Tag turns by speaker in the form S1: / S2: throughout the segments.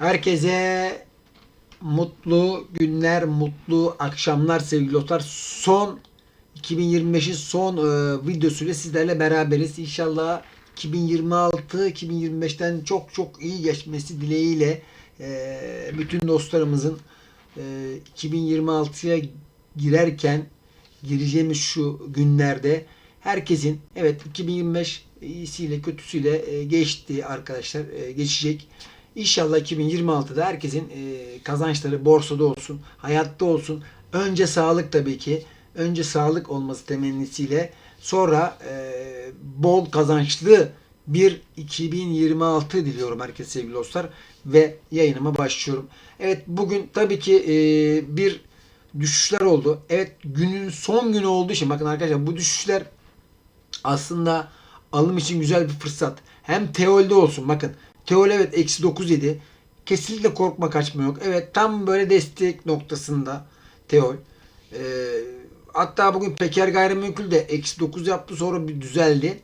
S1: Herkese mutlu günler, mutlu akşamlar sevgili dostlar. Son 2025'in son e, videosuyla sizlerle beraberiz. İnşallah 2026-2025'ten çok çok iyi geçmesi dileğiyle e, bütün dostlarımızın e, 2026'ya girerken gireceğimiz şu günlerde herkesin evet 2025 iyisiyle kötüsüyle e, geçti arkadaşlar e, geçecek. İnşallah 2026'da herkesin e, kazançları borsada olsun, hayatta olsun. Önce sağlık tabii ki. Önce sağlık olması temennisiyle sonra e, bol kazançlı bir 2026 diliyorum herkese sevgili dostlar ve yayınıma başlıyorum. Evet bugün tabii ki e, bir düşüşler oldu. Evet günün son günü olduğu için bakın arkadaşlar bu düşüşler aslında alım için güzel bir fırsat. Hem teolde olsun bakın. Teol evet eksi 9 yedi. Kesinlikle korkma kaçma yok. Evet tam böyle destek noktasında Teol. Ee, hatta bugün Peker Gayrimenkul de eksi 9 yaptı sonra bir düzeldi.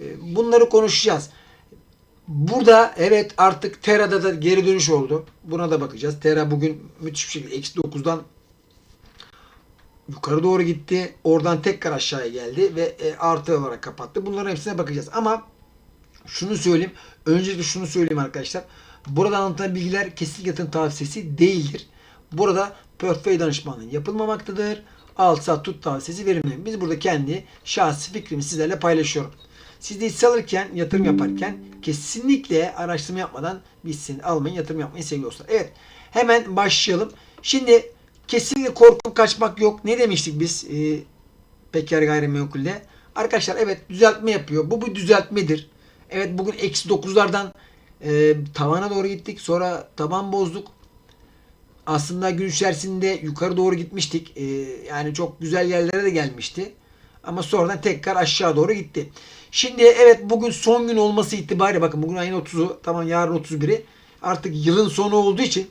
S1: Ee, bunları konuşacağız. Burada evet artık Tera'da da geri dönüş oldu. Buna da bakacağız. Tera bugün müthiş bir şekilde eksi 9'dan yukarı doğru gitti. Oradan tekrar aşağıya geldi ve e, artı olarak kapattı. Bunların hepsine bakacağız. Ama şunu söyleyeyim. Öncelikle şunu söyleyeyim arkadaşlar. Burada anlatılan bilgiler kesinlikle yatırım tavsiyesi değildir. Burada portföy danışmanlığı yapılmamaktadır. Al sat tut tavsiyesi verilmiyor. Biz burada kendi şahsi fikrimi sizlerle paylaşıyorum. Siz de hisse alırken, yatırım yaparken kesinlikle araştırma yapmadan bitsin. Almayın, yatırım yapmayın sevgili dostlar. Evet, hemen başlayalım. Şimdi kesinlikle korkup kaçmak yok. Ne demiştik biz e, Peker Gayrimenkul'de? Arkadaşlar evet düzeltme yapıyor. Bu bir düzeltmedir. Evet bugün eksi 9'lardan e, tavana doğru gittik. Sonra taban bozduk. Aslında gün içerisinde yukarı doğru gitmiştik. E, yani çok güzel yerlere de gelmişti. Ama sonradan tekrar aşağı doğru gitti. Şimdi evet bugün son gün olması itibariyle bakın bugün ayın 30'u tamam yarın 31'i artık yılın sonu olduğu için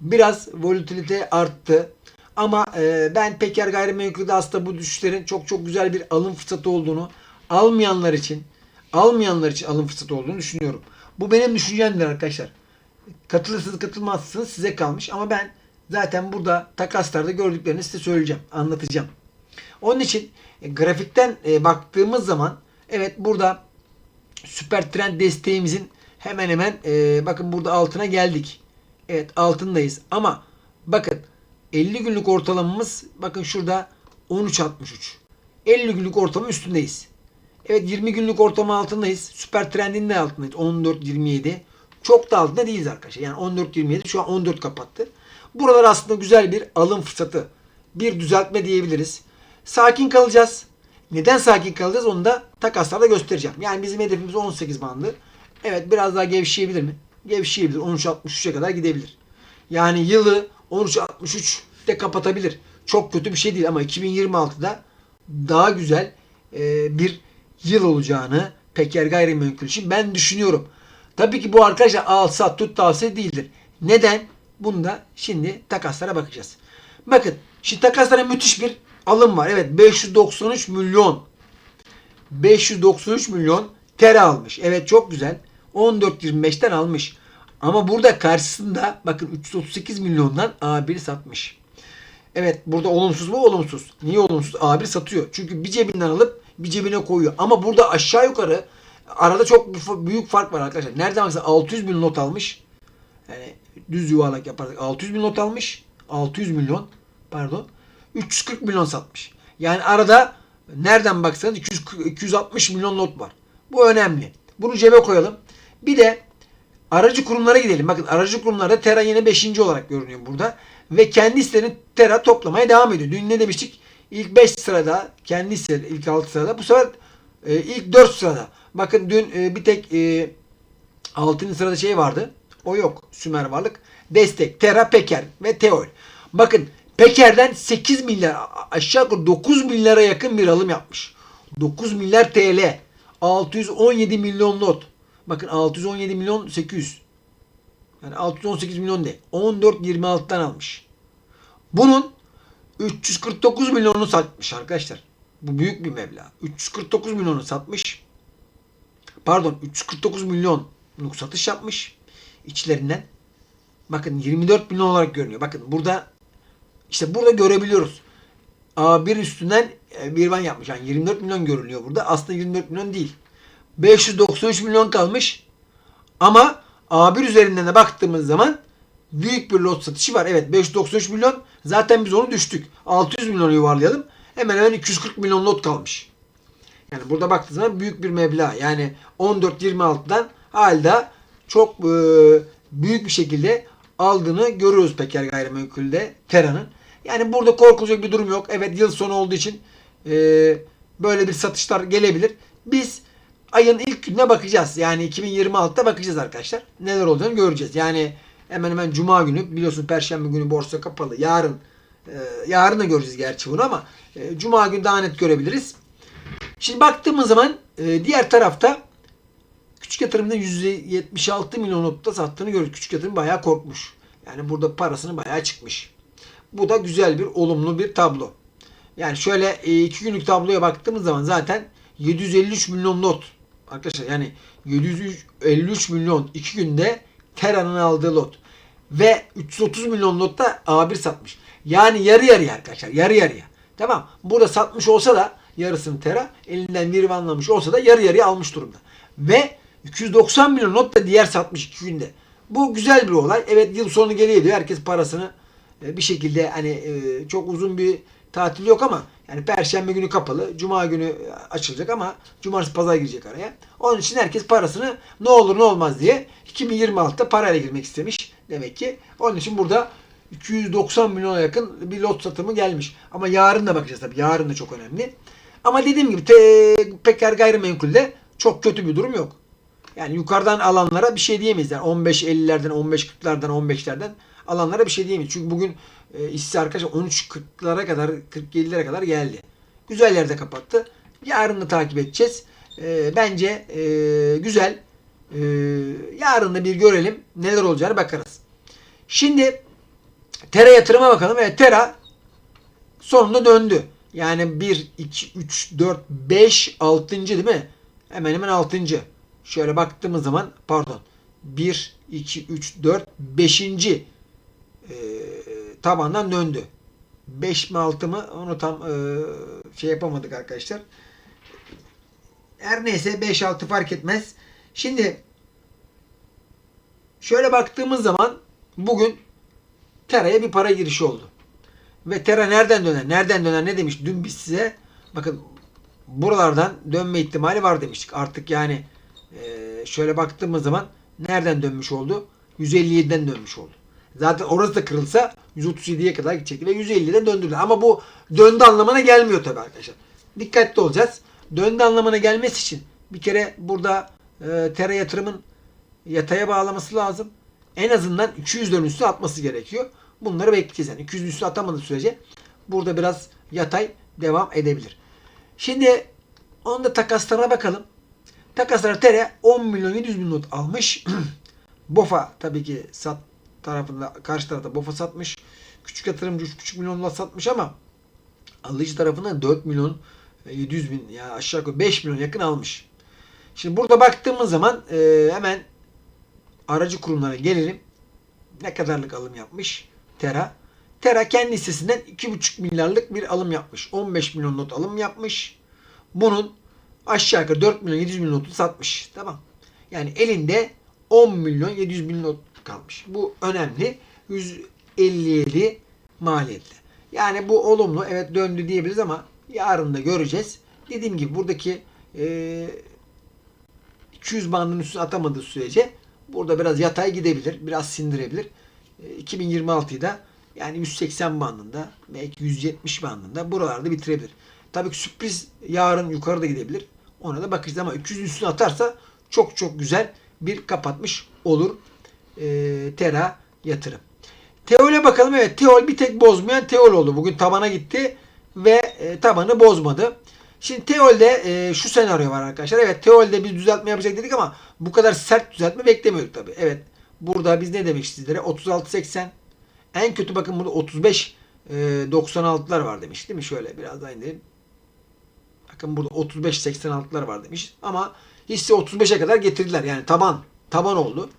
S1: biraz volatilite arttı. Ama e, ben Peker Gayrimenkul'de aslında bu düşüşlerin çok çok güzel bir alım fırsatı olduğunu almayanlar için almayanlar için alım fırsatı olduğunu düşünüyorum. Bu benim düşüncemdir arkadaşlar. Katılırsınız katılmazsınız size kalmış ama ben zaten burada takaslarda gördüklerini size söyleyeceğim, anlatacağım. Onun için e, grafikten e, baktığımız zaman evet burada süper trend desteğimizin hemen hemen e, bakın burada altına geldik. Evet altındayız ama bakın 50 günlük ortalamamız bakın şurada 13.63. 50 günlük ortalama üstündeyiz. Evet 20 günlük ortalama altındayız. Süper trendin de altındayız. 14.27. Çok da altında değiliz arkadaşlar. Yani 14.27 şu an 14 kapattı. Buralar aslında güzel bir alım fırsatı. Bir düzeltme diyebiliriz. Sakin kalacağız. Neden sakin kalacağız onu da takaslarda göstereceğim. Yani bizim hedefimiz 18 bandı. Evet biraz daha gevşeyebilir mi? Gevşeyebilir. 13.63'e kadar gidebilir. Yani yılı 13.63'te kapatabilir. Çok kötü bir şey değil ama 2026'da daha güzel e, bir yıl olacağını Peker Gayrimenkul için ben düşünüyorum. Tabii ki bu arkadaşlar al sat tut tavsiye değildir. Neden? Bunda şimdi takaslara bakacağız. Bakın şimdi takaslara müthiş bir alım var. Evet 593 milyon 593 milyon TL almış. Evet çok güzel. 14.25'ten almış. Ama burada karşısında bakın 338 milyondan A1 satmış. Evet burada olumsuz mu? Olumsuz. Niye olumsuz? A1 satıyor. Çünkü bir cebinden alıp bir cebine koyuyor. Ama burada aşağı yukarı arada çok büyük fark var arkadaşlar. Nereden baksan 600 bin not almış. Yani düz yuvarlak yaparsak 600 bin not almış. 600 milyon pardon. 340 milyon satmış. Yani arada nereden baksanız 200, 260 milyon not var. Bu önemli. Bunu cebe koyalım. Bir de aracı kurumlara gidelim. Bakın aracı kurumlarda Tera yine 5. olarak görünüyor burada. Ve kendi hisselerini Tera toplamaya devam ediyor. Dün ne demiştik? İlk 5 sırada kendi hisseleri ilk 6 sırada. Bu sefer e, ilk 4 sırada. Bakın dün e, bir tek e, 6. sırada şey vardı. O yok. Sümer varlık. Destek, Tera, Peker ve Teol. Bakın Peker'den 8 milyar aşağı yukarı 9 milyara yakın bir alım yapmış. 9 milyar TL. 617 milyon not. Bakın 617 milyon 800. Yani 618 milyon de. 14.26'dan almış. Bunun 349 milyonunu satmış arkadaşlar. Bu büyük bir meblağ. 349 milyonu satmış. Pardon 349 milyonluk satış yapmış. içlerinden. Bakın 24 milyon olarak görünüyor. Bakın burada işte burada görebiliyoruz. A1 üstünden e, bir van yapmış. Yani 24 milyon görünüyor burada. Aslında 24 milyon değil. 593 milyon kalmış. Ama A1 üzerinden de baktığımız zaman büyük bir lot satışı var. Evet 593 milyon. Zaten biz onu düştük. 600 milyonu yuvarlayalım. Hemen hemen 240 milyon lot kalmış. Yani burada baktığınız zaman büyük bir meblağ. Yani 14-26'dan halde çok e, büyük bir şekilde aldığını görüyoruz Peker Gayrimenkul'de Tera'nın. Yani burada korkulacak bir durum yok. Evet yıl sonu olduğu için e, böyle bir satışlar gelebilir. Biz ayın ilk gününe bakacağız. Yani 2026'da bakacağız arkadaşlar. Neler olacağını göreceğiz. Yani hemen hemen Cuma günü biliyorsun Perşembe günü borsa kapalı. Yarın e, yarın da göreceğiz gerçi bunu ama e, Cuma günü daha net görebiliriz. Şimdi baktığımız zaman e, diğer tarafta küçük yatırımda %76 milyon notta sattığını görüyoruz. Küçük yatırım bayağı korkmuş. Yani burada parasını bayağı çıkmış. Bu da güzel bir olumlu bir tablo. Yani şöyle e, iki günlük tabloya baktığımız zaman zaten 753 milyon not. Arkadaşlar yani 753 milyon iki günde Tera'nın aldığı lot. Ve 330 milyon lot da A1 satmış. Yani yarı yarıya arkadaşlar. Yarı yarıya. Tamam. Burada satmış olsa da yarısını Tera elinden virvanlamış olsa da yarı yarıya almış durumda. Ve 290 milyon not da diğer satmış iki günde. Bu güzel bir olay. Evet yıl sonu geriye diyor. Herkes parasını e, bir şekilde hani e, çok uzun bir tatil yok ama yani perşembe günü kapalı, cuma günü açılacak ama cumartesi pazar girecek araya. Onun için herkes parasını ne olur ne olmaz diye 2026'da parayla girmek istemiş demek ki. Onun için burada 290 milyona yakın bir lot satımı gelmiş. Ama yarın da bakacağız tabii. Yarın da çok önemli. Ama dediğim gibi te, Peker gayrimenkulde çok kötü bir durum yok. Yani yukarıdan alanlara bir şey diyemeyiz. Yani 15-50'lerden, 15-40'lardan, 15'lerden alanlara bir şey diyemeyiz. Çünkü bugün e, hisse arkadaşlar 13-40'lara kadar, 47'lere kadar geldi. Güzel yerde kapattı. Yarın da takip edeceğiz. E, bence e, güzel. E, yarın da bir görelim. Neler olacağını bakarız. Şimdi Tera yatırıma bakalım. Evet Tera sonunda döndü. Yani 1, 2, 3, 4, 5, 6. değil mi? Hemen hemen 6. Şöyle baktığımız zaman pardon 1, 2, 3, 4, 5. E, tabandan döndü. 5 mi 6 mı onu tam e, şey yapamadık arkadaşlar. Her neyse 5-6 fark etmez. Şimdi şöyle baktığımız zaman bugün Tera'ya bir para girişi oldu. Ve Tera nereden döner? Nereden döner ne demiş? Dün biz size bakın buralardan dönme ihtimali var demiştik. Artık yani e, şöyle baktığımız zaman nereden dönmüş oldu? 157'den dönmüş oldu. Zaten orası da kırılsa 137'ye kadar gidecekti ve 150'den döndürdü. Ama bu döndü anlamına gelmiyor tabii arkadaşlar. Dikkatli olacağız. Döndü anlamına gelmesi için bir kere burada e, Tera yatırımın yataya bağlaması lazım. En azından 200'lerin üstü atması gerekiyor. Bunları bekleyeceğiz. Yani 200'ün üstü atamadığı sürece burada biraz yatay devam edebilir. Şimdi onun da takaslarına bakalım. Takaslar Tere 10 milyon 700 bin not almış. Bofa tabii ki sat tarafında karşı tarafta Bofa satmış. Küçük yatırımcı 3,5 milyonla satmış ama alıcı tarafından 4 milyon 700 bin ya aşağı yukarı 5 milyon yakın almış. Şimdi burada baktığımız zaman e, hemen aracı kurumlara gelelim. Ne kadarlık alım yapmış Tera? Tera kendi hissesinden 2,5 milyarlık bir alım yapmış. 15 milyon not alım yapmış. Bunun aşağı yukarı 4 milyon 700 bin notu satmış. Tamam. Yani elinde 10 milyon 700 bin not kalmış. Bu önemli. 157 maliyetli. Yani bu olumlu. Evet döndü diyebiliriz ama yarın da göreceğiz. Dediğim gibi buradaki e, 200 bandının üstüne atamadığı sürece burada biraz yatay gidebilir. Biraz sindirebilir. E, 2026'yı da yani 180 bandında belki 170 bandında buralarda bitirebilir. Tabii ki sürpriz yarın yukarıda gidebilir. Ona da bakacağız ama 200 üstüne atarsa çok çok güzel bir kapatmış olur e, Tera yatırım. Teol'e bakalım. Evet Teol bir tek bozmayan Teol oldu. Bugün tabana gitti ve e, tabanı bozmadı. Şimdi Teol'de e, şu senaryo var arkadaşlar. Evet Teol'de biz düzeltme yapacak dedik ama bu kadar sert düzeltme beklemiyorduk tabii. Evet burada biz ne demek sizlere? 36-80 en kötü bakın burada 35 e, 96'lar var demiş değil mi? Şöyle biraz daha indirelim. Bakın burada 35-86'lar var demiş. Ama hisse 35'e kadar getirdiler. Yani taban taban oldu.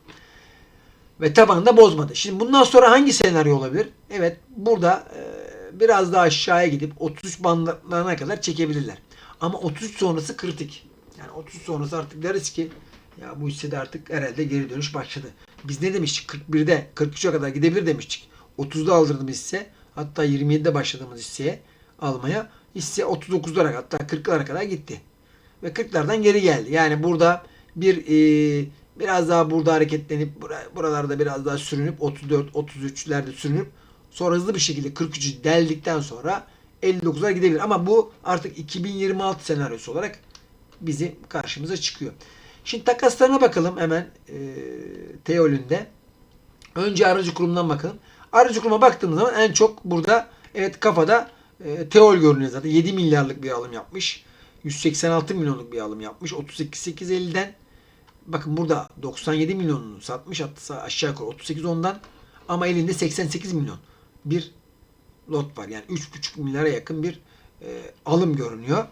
S1: Ve tabanını da bozmadı. Şimdi bundan sonra hangi senaryo olabilir? Evet burada e, biraz daha aşağıya gidip 33 bandlarına kadar çekebilirler. Ama 33 sonrası kritik. Yani 33 sonrası artık deriz ki ya bu hissede artık herhalde geri dönüş başladı. Biz ne demiştik? 41'de 43'e kadar gidebilir demiştik. 30'da aldırdığımız hisse hatta 27'de başladığımız hisseye almaya hisse 39'lara hatta 40'lara kadar gitti. Ve 40'lardan geri geldi. Yani burada bir e, biraz daha burada hareketlenip bura- buralarda biraz daha sürünüp 34 33'lerde sürünüp sonra hızlı bir şekilde 43'ü deldikten sonra 59'lara gidebilir. Ama bu artık 2026 senaryosu olarak bizim karşımıza çıkıyor. Şimdi takaslarına bakalım hemen e, Teolünde. Önce aracı kurumdan bakalım. Aracı kuruma baktığımız zaman en çok burada evet kafada e, Teol görünüyor zaten. 7 milyarlık bir alım yapmış. 186 milyonluk bir alım yapmış. 38.850'den bakın burada 97 milyonunu satmış hatta aşağı yukarı 38 ondan ama elinde 88 milyon bir lot var. Yani 3,5 milyara yakın bir e, alım görünüyor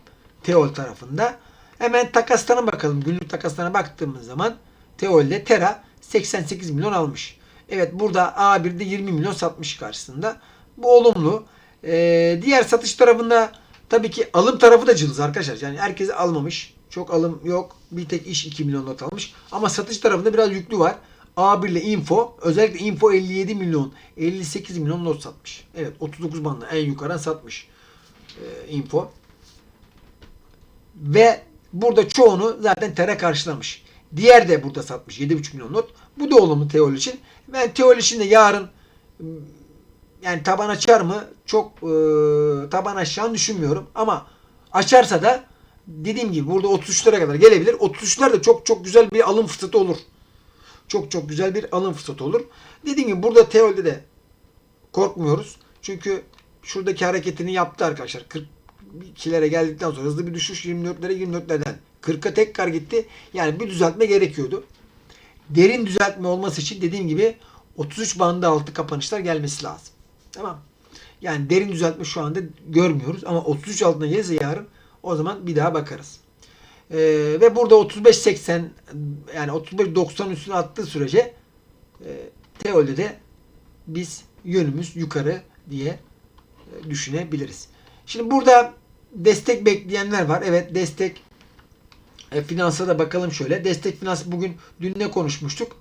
S1: Teol tarafında. Hemen takaslarına bakalım. Günlük takaslarına baktığımız zaman Teol'de Tera 88 milyon almış. Evet burada A1'de 20 milyon satmış karşısında. Bu olumlu. Ee, diğer satış tarafında tabii ki alım tarafı da cılız arkadaşlar. Yani herkes almamış. Çok alım yok. Bir tek iş 2 milyon lot almış. Ama satış tarafında biraz yüklü var. A1 ile Info özellikle Info 57 milyon 58 milyon lot satmış. Evet 39 bandında en yukarıdan satmış e, Info. Ve burada çoğunu zaten Tera karşılamış. Diğer de burada satmış 7,5 milyon not. Bu da olumlu Teol için. Ben Teol için de yarın yani taban açar mı? Çok e, taban aşağı düşünmüyorum. Ama açarsa da dediğim gibi burada 33'lere kadar gelebilir. 33'ler de çok çok güzel bir alım fırsatı olur. Çok çok güzel bir alım fırsatı olur. Dediğim gibi burada Teol'de de korkmuyoruz. Çünkü şuradaki hareketini yaptı arkadaşlar. 42'lere geldikten sonra hızlı bir düşüş 24'lere 24'lerden 40'a tekrar gitti. Yani bir düzeltme gerekiyordu. Derin düzeltme olması için dediğim gibi 33 bandı altı kapanışlar gelmesi lazım. Tamam. Yani derin düzeltme şu anda görmüyoruz ama 33 altına gelirse yarın o zaman bir daha bakarız. Ee, ve burada 35-80 yani 35-90 üstüne attığı sürece e, Teol'de de biz yönümüz yukarı diye e, düşünebiliriz. Şimdi burada destek bekleyenler var. Evet destek e, finansa da bakalım şöyle. Destek finans bugün dün ne konuşmuştuk?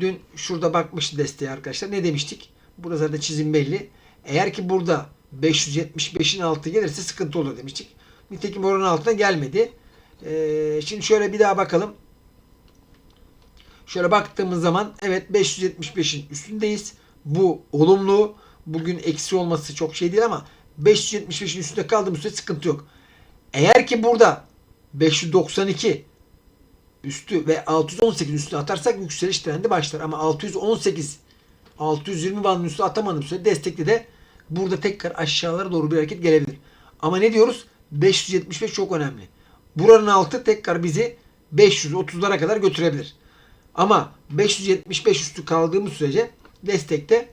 S1: Dün şurada bakmıştı desteğe arkadaşlar. Ne demiştik? Burada zaten çizim belli. Eğer ki burada 575'in altı gelirse sıkıntı olur demiştik. Nitekim oranın altına gelmedi. Ee, şimdi şöyle bir daha bakalım. Şöyle baktığımız zaman evet 575'in üstündeyiz. Bu olumlu. Bugün eksi olması çok şey değil ama 575'in üstünde kaldığımız sürece sıkıntı yok. Eğer ki burada 592 üstü ve 618 üstüne atarsak yükseliş trendi başlar. Ama 618 620 bandının üstü atamadığım sürece destekli de burada tekrar aşağılara doğru bir hareket gelebilir. Ama ne diyoruz? 575 çok önemli. Buranın altı tekrar bizi 530'lara kadar götürebilir. Ama 575 üstü kaldığımız sürece destekte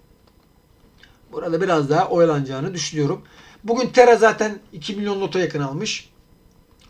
S1: burada biraz daha oyalanacağını düşünüyorum. Bugün Tera zaten 2 milyon lota yakın almış.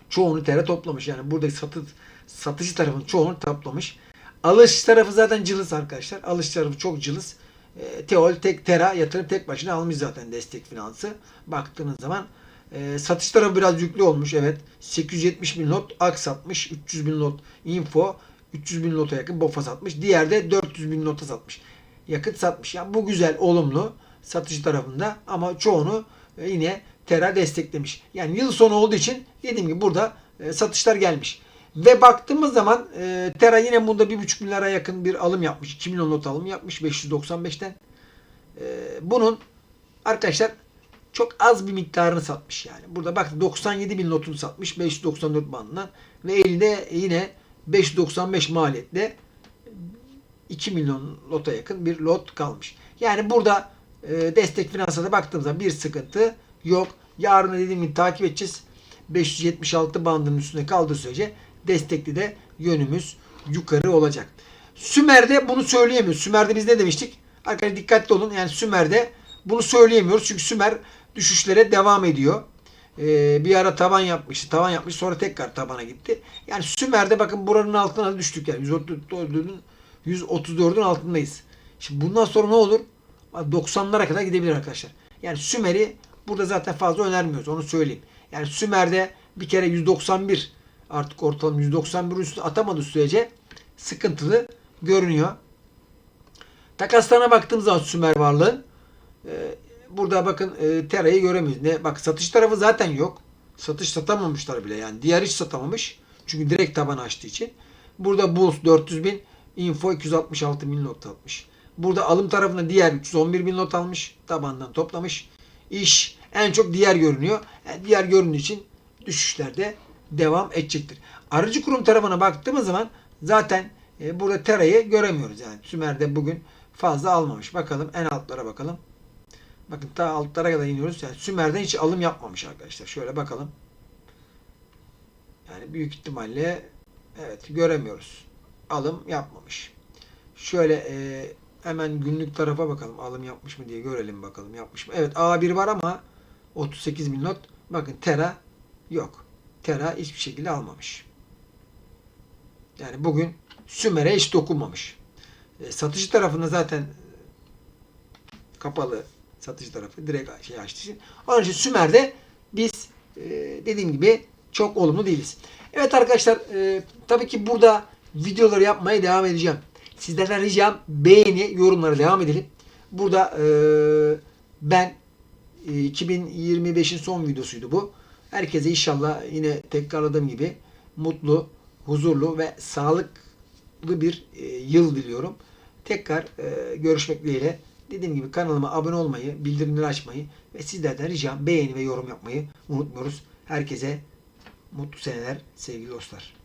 S1: Çoğunu Tera toplamış. Yani buradaki satı, satıcı tarafın çoğunu toplamış. Alış tarafı zaten cılız arkadaşlar. Alış tarafı çok cılız. E, Teol tek Tera yatırım tek başına almış zaten destek finansı. Baktığınız zaman e, satış tarafı biraz yüklü olmuş. Evet. 870 bin lot AK satmış. 300 bin lot Info. 300 bin lota yakın BOFA satmış. Diğer de 400 bin lota satmış. Yakıt satmış. Yani bu güzel, olumlu satıcı tarafında ama çoğunu e, yine Tera desteklemiş. Yani yıl sonu olduğu için dediğim gibi burada e, satışlar gelmiş. Ve baktığımız zaman e, Tera yine bunda 1,5 milyara yakın bir alım yapmış. 2 milyon lot alım yapmış 595'ten. E, bunun arkadaşlar çok az bir miktarını satmış yani. Burada bak 97 bin lotunu satmış 594 bandından ve elinde yine 595 maliyetle 2 milyon lota yakın bir lot kalmış. Yani burada e, destek finansada baktığımız zaman bir sıkıntı yok. Yarın dediğim gibi takip edeceğiz. 576 bandının üstünde kaldığı sürece destekli de yönümüz yukarı olacak. Sümer'de bunu söyleyemiyoruz. Sümer'de biz ne demiştik? Arkadaşlar dikkatli olun. Yani Sümer'de bunu söyleyemiyoruz. Çünkü Sümer düşüşlere devam ediyor. Ee, bir ara taban yapmıştı. Taban yapmış sonra tekrar tabana gitti. Yani Sümer'de bakın buranın altına düştük yani. 134'ün 134'ün altındayız. Şimdi bundan sonra ne olur? 90'lara kadar gidebilir arkadaşlar. Yani Sümer'i burada zaten fazla önermiyoruz. Onu söyleyeyim. Yani Sümer'de bir kere 191 artık ortalama 191 üstü atamadığı sürece sıkıntılı görünüyor. Takaslarına baktığımız zaman Sümer varlığın e, burada bakın e, Tera'yı göremiyoruz. Ne, bak satış tarafı zaten yok. Satış satamamışlar bile yani. Diğer hiç satamamış. Çünkü direkt taban açtığı için. Burada Bulls 400 bin, Info 266 bin not atmış. Burada alım tarafında diğer 311 bin not almış. Tabandan toplamış. İş en çok diğer görünüyor. Yani diğer göründüğü için düşüşlerde devam edecektir. Aracı kurum tarafına baktığımız zaman zaten e, burada Tera'yı göremiyoruz. Yani Sümer'de bugün fazla almamış. Bakalım en altlara bakalım. Bakın ta altlara kadar iniyoruz. Yani Sümer'den hiç alım yapmamış arkadaşlar. Şöyle bakalım. Yani büyük ihtimalle evet göremiyoruz. Alım yapmamış. Şöyle e, hemen günlük tarafa bakalım. Alım yapmış mı diye görelim bakalım. Yapmış mı? Evet A1 var ama 38 bin not. Bakın Tera yok. Tera hiçbir şekilde almamış. Yani bugün Sümer'e hiç dokunmamış. E, satıcı tarafında zaten kapalı satıcı tarafı direkt şey açtığı için. Onun için Sümer'de biz e, dediğim gibi çok olumlu değiliz. Evet arkadaşlar e, tabii ki burada videoları yapmaya devam edeceğim. Sizlerden ricam beğeni, yorumlara devam edelim. Burada e, ben e, 2025'in son videosuydu bu. Herkese inşallah yine tekrarladığım gibi mutlu, huzurlu ve sağlıklı bir e, yıl diliyorum. Tekrar e, görüşmek dileğiyle. Dediğim gibi kanalıma abone olmayı, bildirimleri açmayı ve sizlerden ricam beğeni ve yorum yapmayı unutmuyoruz. Herkese mutlu seneler sevgili dostlar.